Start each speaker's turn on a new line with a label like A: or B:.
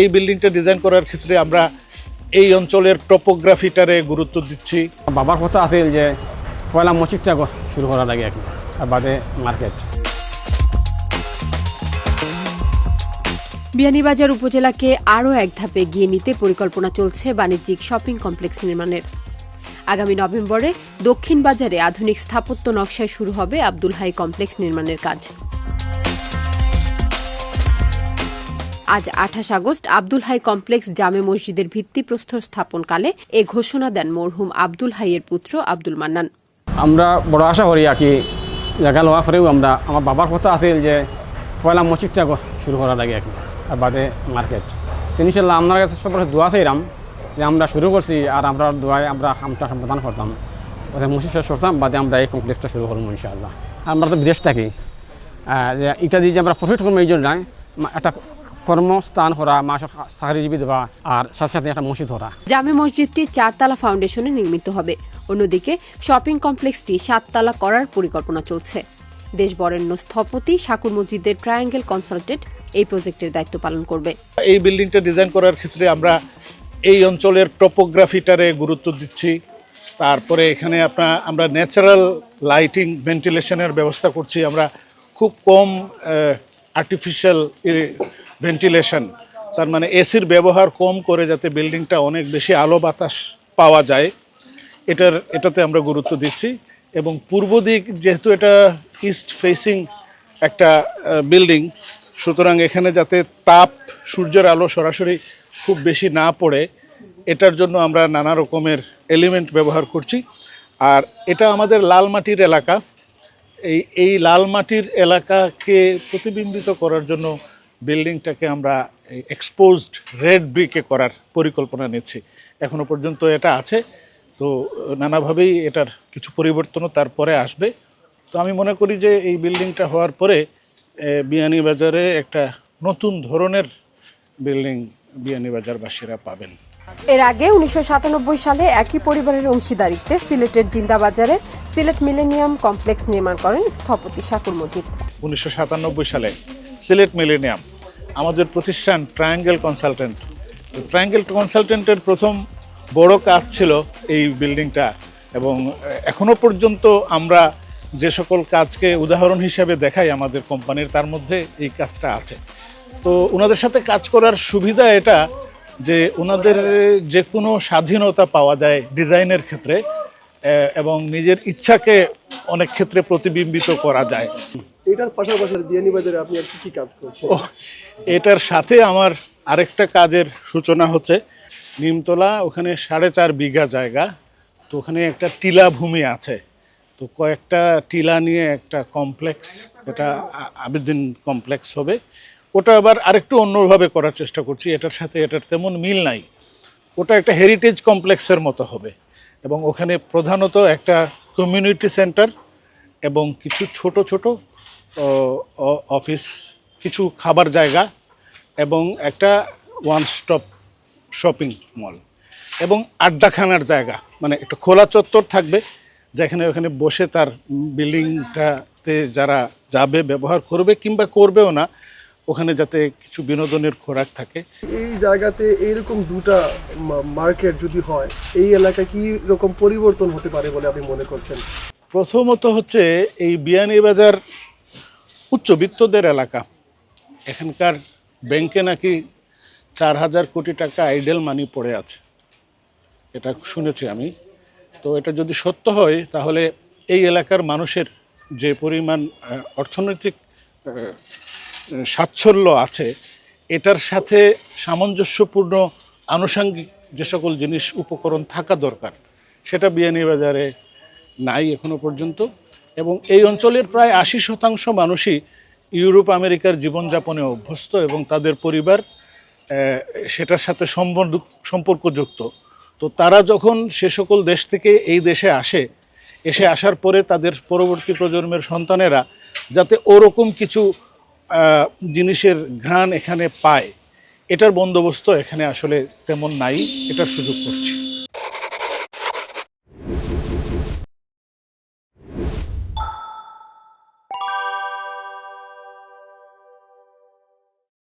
A: এই বিল্ডিংটা ডিজাইন করার ক্ষেত্রে আমরা এই অঞ্চলের টপোগ্রাফিটারে গুরুত্ব দিচ্ছি।
B: বাবার কথা আছিল যে পয়লা মসজিদটা শুরু করা লাগে আর কি আর বাদে মার্কেট।
C: বিয়ানীবাজার উপজেলাকে আরও এক ধাপে গিয়ে নিতে পরিকল্পনা চলছে বাণিজ্যিক শপিং কমপ্লেক্স নির্মাণের। আগামী নভেম্বরে দক্ষিণ বাজারে আধুনিক স্থাপত্য নকশায় শুরু হবে আব্দুল হাই কমপ্লেক্স নির্মাণের কাজ। আজ আঠাশ আগস্ট আব্দুল হাই কমপ্লেক্স জামে মসজিদের ভিত্তিপ্রস্তর স্থাপনকালে এ ঘোষণা দেন মরহুম আব্দুল হাইয়ের পুত্র আব্দুল মান্নান।
B: আমরা বড় আশা করি আর কি জায়গা লওয়া পরেও আমরা, আমার বাবার কথা আছিল যে পয়লা মসজিদটা শুরু করা লাগে আর কি, আর বাদে মার্কেট। তিনি ইনশাল্লাহ আপনার কাছে কাছে দোয়া চাইলাম যে আমরা শুরু করছি আর আমরা দোয়ায় আমরা কামটা সমাধান করতাম ওদের মসজিদ শেষ করতাম, বাদে আমরা এই কমপ্লেক্সটা শুরু করব ইনশাআল্লাহ আমরা তো বিদেশ থাকি। যে এটা দিয়ে যে আমরা প্রফিট করব এই জন্য একটা কর্মস্থান করা মাসের চাকরিজীবী দেওয়া আর সাথে সাথে একটা মসজিদ করা
C: জামে মসজিদটি চারতলা ফাউন্ডেশনে নির্মিত হবে। অন্যদিকে শপিং কমপ্লেক্সটি সাততলা করার পরিকল্পনা চলছে। দেশ বরেণ্য স্থপতি শাকুর মসজিদের ট্রায়াঙ্গেল কনসালটেন্ট এই প্রজেক্টের দায়িত্ব পালন করবে।
A: এই বিল্ডিংটা ডিজাইন করার ক্ষেত্রে আমরা এই অঞ্চলের টপোগ্রাফিটারে গুরুত্ব দিচ্ছি। তারপরে এখানে আপনার আমরা ন্যাচারাল লাইটিং ভেন্টিলেশনের ব্যবস্থা করছি। আমরা খুব কম আর্টিফিশিয়াল ভেন্টিলেশন। তার মানে এসির ব্যবহার কম করে যাতে বিল্ডিংটা অনেক বেশি আলো বাতাস পাওয়া যায়, এটার, এটাতে আমরা গুরুত্ব দিচ্ছি। এবং পূর্ব দিক যেহেতু এটা ইস্ট ফেসিং একটা বিল্ডিং, সুতরাং এখানে যাতে তাপ সূর্যের আলো সরাসরি খুব বেশি না পড়ে, এটার জন্য আমরা নানা রকমের এলিমেন্ট ব্যবহার করছি। আর এটা আমাদের লাল মাটির এলাকা। এই এই লাল মাটির এলাকাকে প্রতিবিম্বিত করার জন্য বিল্ডিংটাকে আমরা এক্সপোজড রেড ব্রিকে করার পরিকল্পনা নিচ্ছি। এখনও পর্যন্ত এটা আছে তো নানাভাবেই এটার কিছু পরিবর্তনও তারপরে আসবে। তো আমি মনে করি যে এই বিল্ডিংটা হওয়ার পরে বিয়ানীবাজারে একটা নতুন ধরনের বিল্ডিং বিয়ানীবাজারবাসীরা পাবেন।
C: এর আগে উনিশশো সাতানব্বই সালে একই পরিবারের অংশীদারিত্বে সিলেটের জিন্দাবাজারে সিলেট মিলেনিয়াম কমপ্লেক্স নির্মাণ করেন স্থপতি শাকুর মজিদ।
A: উনিশশো সাতানব্বই সালে সিলেট মিলেনিয়াম আমাদের প্রতিষ্ঠান ট্রায়াঙ্গেল কনসালটেন্ট ট্রায়াঙ্গেল কনসালটেন্টের প্রথম বড় কাজ ছিল এই বিল্ডিংটা এবং এখনও পর্যন্ত আমরা যে সকল কাজকে উদাহরণ হিসাবে দেখাই আমাদের কোম্পানির, তার মধ্যে এই কাজটা আছে। তো ওনাদের সাথে কাজ করার সুবিধা এটা যে ওনাদের যে কোনো স্বাধীনতা পাওয়া যায় ডিজাইনের ক্ষেত্রে এবং নিজের ইচ্ছাকে অনেক ক্ষেত্রে প্রতিবিম্বিত করা যায়।
D: এটার পাশাপাশি বিয়ানীবাজারে আপনি আর কি কি কাজ করছেন?
A: এটার সাথে আমার আরেকটা কাজের সূচনা হচ্ছে। নিমতলা, ওখানে সাড়ে চার বিঘা জায়গা। তো ওখানে একটা টিলা ভূমি আছে। তো কয়েকটা টিলা নিয়ে একটা কমপ্লেক্স, এটা আবেদিন কমপ্লেক্স হবে। ওটা আবার আরেকটু অন্যভাবে করার চেষ্টা করছি। এটার সাথে এটার তেমন মিল নাই। ওটা একটা হেরিটেজ কমপ্লেক্সের মতো হবে। এবং ওখানে প্রধানত একটা কমিউনিটি সেন্টার এবং কিছু ছোট ছোট অফিস কিছু খাবার জায়গা এবং একটা ওয়ান স্টপ শপিং মল এবং আড্ডাখানার জায়গা মানে একটা খোলা চত্বর থাকবে যেখানে ওখানে বসে তার বিল্ডিংটাতে যারা যাবে ব্যবহার করবে কিংবা করবেও না ওখানে যাতে কিছু বিনোদনের খোরাক থাকে।
D: এই জায়গাতে এইরকম দুটা মার্কেট যদি হয় এই এলাকায় কি রকম পরিবর্তন হতে পারে বলে আপনি মনে করছেন?
A: প্রথমত হচ্ছে এই বিয়ানীবাজার উচ্চবিত্তদের এলাকা। এখানকার ব্যাংকে নাকি চার হাজার কোটি টাকা আইডেল মানি পড়ে আছে। এটা শুনেছি আমি। তো এটা যদি সত্য হয়, তাহলে এই এলাকার মানুষের যে পরিমাণ অর্থনৈতিক সাচ্ছল্য আছে, এটার সাথে সামঞ্জস্যপূর্ণ আনুষঙ্গিক যে সকল জিনিস, উপকরণ থাকা দরকার, সেটা বিয়ানীবাজারে নাই এখনও পর্যন্ত। এবং এই অঞ্চলের প্রায় আশি শতাংশ মানুষই ইউরোপ, আমেরিকার জীবনযাপনে অভ্যস্ত এবং তাদের পরিবার সেটার সাথে সম্পর্কযুক্ত। তো তারা যখন সে সকল দেশ থেকে এই দেশে আসে, এসে আসার পরে তাদের পরবর্তী প্রজন্মের সন্তানেরা যাতে ওরকম কিছু জিনিসের ঘ্রাণ এখানে পায়, এটার বন্দোবস্ত এখানে আসলে তেমন নাই, এটার সুযোগ করছি।